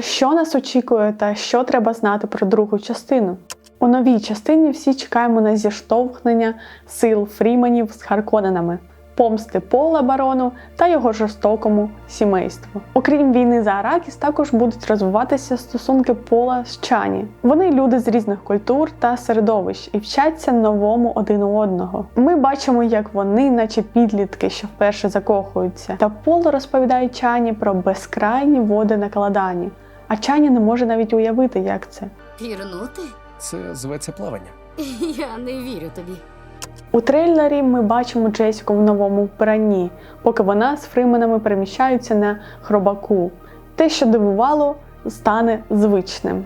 Що нас очікує та що треба знати про другу частину? У новій частині всі чекаємо на зіштовхнення сил Фріменів з Харконенами, помсти Пола барону та його жорстокому сімейству. Окрім війни за Аракіс, також будуть розвиватися стосунки Пола з Чані. Вони люди з різних культур та середовищ і вчаться новому один у одного. Ми бачимо, як вони, наче підлітки, що вперше закохуються. Та Пол розповідає Чані про безкрайні води на Каладані. А Чані не може навіть уявити, як це. Пірнути? Це зветься плавання. Я не вірю тобі. У трейлері ми бачимо Джесіку в новому вбранні, поки вона з фрименами переміщаються на хробаку. Те, що дивувало, стане звичним.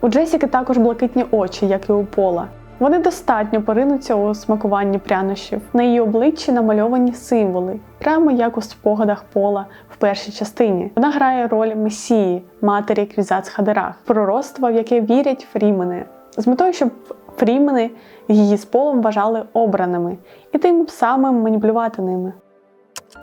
У Джесіки також блакитні очі, як і у Пола. Вони достатньо поринуться у смакуванні прянощів. На її обличчі намальовані символи, прямо як у спогадах Пола в першій частині. Вона грає роль Месії, матері Квізац Хадерах, пророцтва, в яке вірять фрімени, з метою, щоб фрімени її з полом вважали обраними і тим самим маніпулювати ними.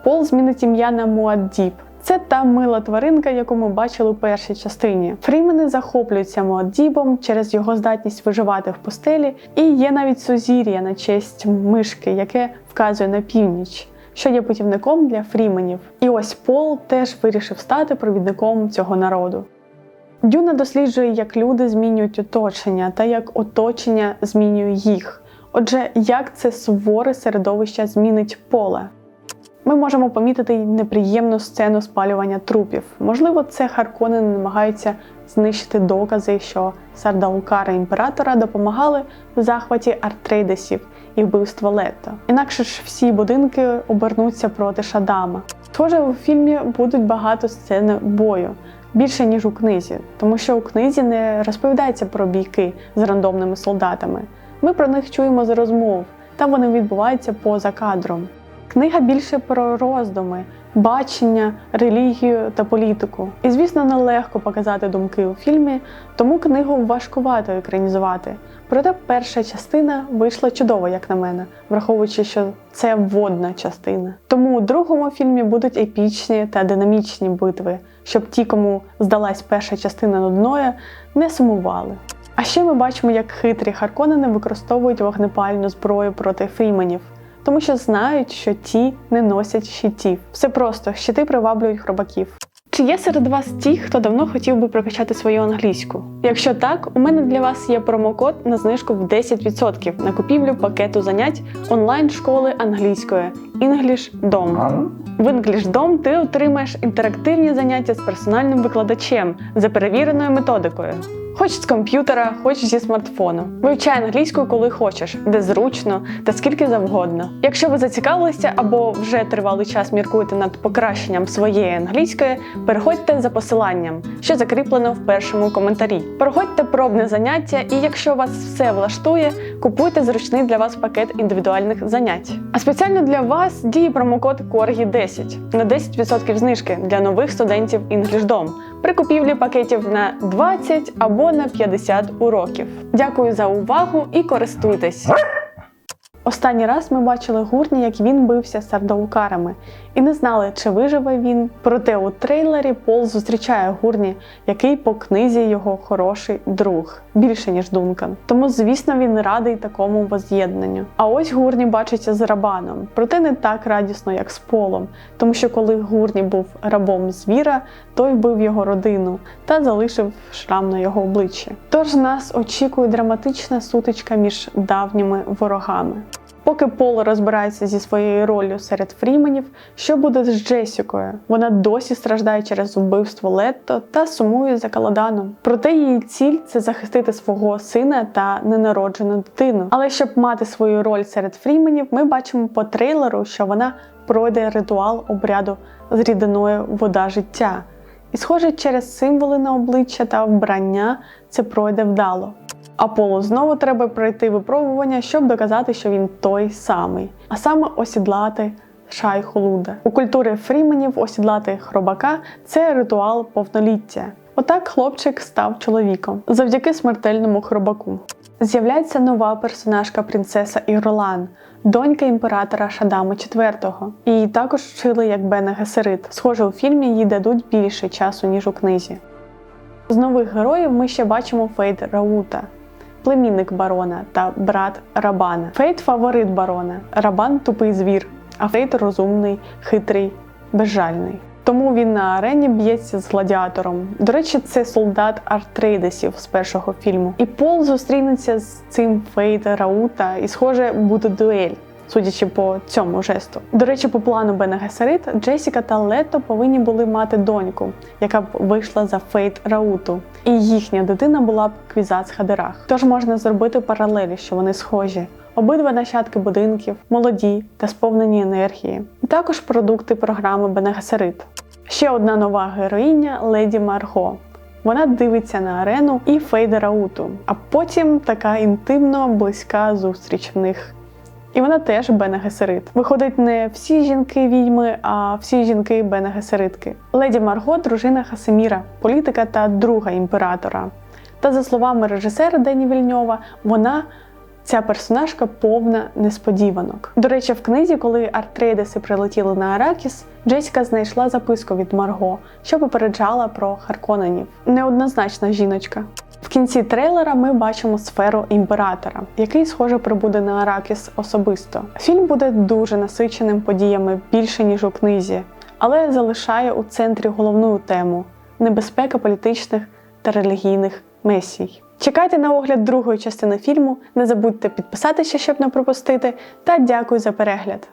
Пол змінить ім'я на Муаддіб. Це та мила тваринка, яку ми бачили у першій частині. Фрімени захоплюються Муаддібом через його здатність виживати в пустелі, і є навіть сузір'я на честь мишки, яке вказує на північ, що є путівником для фріменів. І ось Пол теж вирішив стати провідником цього народу. Дюна досліджує, як люди змінюють оточення та як оточення змінює їх. Отже, як це суворе середовище змінить поле? Ми можемо помітити неприємну сцену спалювання трупів. Можливо, це Харконени намагаються знищити докази, що сардаукари імператора допомагали в захваті артрейдесів і вбивства Летто. Інакше ж всі будинки обернуться проти Шадама. Схоже, у фільмі будуть багато сцен бою. Більше ніж у книзі, тому що у книзі не розповідається про бійки з рандомними солдатами. Ми про них чуємо з розмов, та вони відбуваються поза кадром. Книга більше про роздуми, бачення, релігію та політику. І, звісно, нелегко показати думки у фільмі, тому книгу важкувато екранізувати. Проте перша частина вийшла чудово, як на мене, враховуючи, що це вводна частина. Тому у другому фільмі будуть епічні та динамічні битви, щоб ті, кому здалась перша частина нудною, не сумували. А ще ми бачимо, як хитрі Харконени використовують вогнепальну зброю проти фріменів, тому що знають, що ті не носять щитів. Все просто щити приваблюють хробаків. Чи є серед вас ті, хто давно хотів би прокачати свою англійську? Якщо так, у мене для вас є промокод на знижку в 10% на купівлю пакету занять онлайн-школи англійської EnglishDom. В EnglishDom ти отримаєш інтерактивні заняття з персональним викладачем за перевіреною методикою. Хоч з комп'ютера, хоч зі смартфону. Вивчай англійську, коли хочеш, де зручно та скільки завгодно. Якщо ви зацікавилися або вже тривалий час міркуєте над покращенням своєї англійської, переходьте за посиланням, що закріплено в першому коментарі. Проходьте пробне заняття, і якщо вас все влаштує, купуйте зручний для вас пакет індивідуальних занять. А спеціально для вас діє промокод CORGI10 на 10% знижки для нових студентів EnglishDom при купівлі пакетів на 20 або на 50 уроків. Дякую за увагу і користуйтесь! Останній раз ми бачили гурні, як він бився з сардаукарами, і не знали, чи виживе він. Проте у трейлері Пол зустрічає гурні, який по книзі його хороший друг, більше ніж Дункан. Тому, звісно, він радий такому воз'єднанню. А ось гурні бачиться з рабаном, проте не так радісно, як з Полом, тому що коли гурні був рабом звіра, той вбив його родину та залишив шрам на його обличчі. Тож нас очікує драматична сутичка між давніми ворогами. Поки Пол розбирається зі своєю роллю серед фріменів, що буде з Джесікою? Вона досі страждає через вбивство Летто та сумує за Каладаном. Проте її ціль це захистити свого сина та ненароджену дитину. Але щоб мати свою роль серед фріменів, ми бачимо по трейлеру, що вона пройде ритуал обряду з рідиною вода життя. І, схоже, через символи на обличчя та вбрання це пройде вдало. Аполло знову треба пройти випробування, щоб доказати, що він той самий, а саме осідлати шайху Луда. У культурі фріменів осідлати хробака це ритуал повноліття. Отак хлопчик став чоловіком завдяки смертельному хробаку. З'являється нова персонажка принцеса Іролан, донька імператора Шадама IV. Її також вчили як Бена Гесерит. Схоже, у фільмі їй дадуть більше часу, ніж у книзі. З нових героїв ми ще бачимо Фейт Раута, племінник барона та брат Рабана. Фейт фаворит барона, Рабан тупий звір, а Фейт розумний, хитрий, безжальний. Тому він на арені б'ється з гладіатором. До речі, це солдат Артрейдесів з першого фільму. І Пол зустрінеться з цим Фейт Раута, і, схоже, буде дуель. Судячи по цьому жесту. До речі, по плану Бена Гесерит, Джесіка та Лето повинні були мати доньку, яка б вийшла за Фейт Рауту. І їхня дитина була б Квізац Хадерах. Тож можна зробити паралелі, що вони схожі. Обидва нащадки будинків, молоді та сповнені енергії. Також продукти програми Бена Гесерит. Ще одна нова героїня леді Марго. Вона дивиться на арену і Фейда Рауту, а потім така інтимно близька зустріч в них. І вона теж Бена Гесерит. Виходить, не всі жінки відьми, а всі жінки Бена Гесеритки. Леді Марго дружина Хасеміра, політика та друга імператора. Та за словами режисера Дені Вільньова, вона. Ця персонажка повна несподіванок. До речі, в книзі, коли Артрейдеси прилетіли на Аракіс, Джесіка знайшла записку від Марго, що попереджала про Харконанів. Неоднозначна жіночка. В кінці трейлера ми бачимо сферу імператора, який, схоже, прибуде на Аракіс особисто. Фільм буде дуже насиченим подіями більше ніж у книзі, але залишає у центрі головну тему небезпека політичних та релігійних месій. Чекайте на огляд другої частини фільму. Не забудьте підписатися, щоб не пропустити. Та дякую за перегляд.